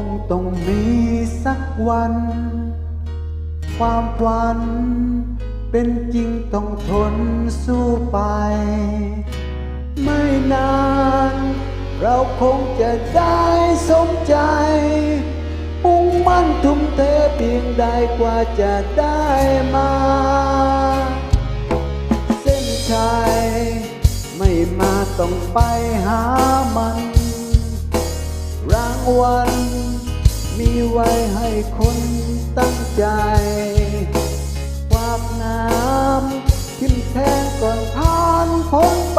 คงต้องมีสักวัน ความฝัน เป็นจริงต้องทนสู้ไป ไม่นาน เราคงจะได้สมใจมุ่งมั่นทุ่มเทเพียงใดกว่าจะได้มา เส้นชัยไม่มาต้องไปหามัน รางวัล มีไว้ให้คนตั้งใจ ความน้ำทิมแทงก่อนผ่านพ้น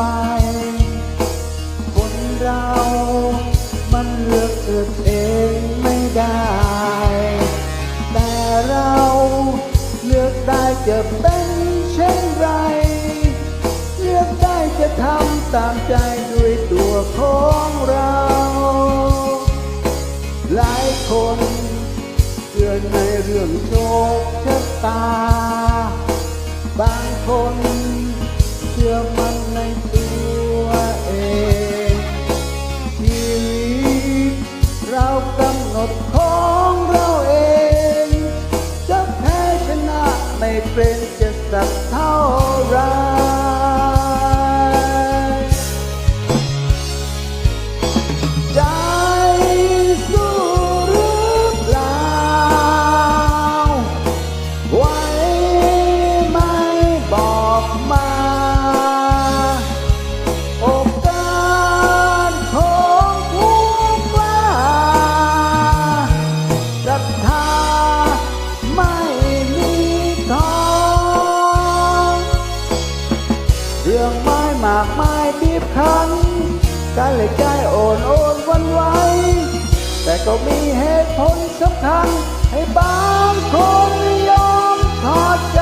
ไป คนเรามันเลือกเกิดเองไม่ได้ แต่เราเลือกได้จะเป็นเช่นไร เลือกได้จะทำตามใจด้วยตัวของเรา หลายคนเชื่อในเรื่องโชคชะตา บางคน เชื่อมันในตัวเอง เรื่องไม้หมากไม้บีบคั้นการเลยใจโอนโอนวันไหวแต่ก็มีเหตุผลสำคัญ ให้บางคนยอมทอดใจ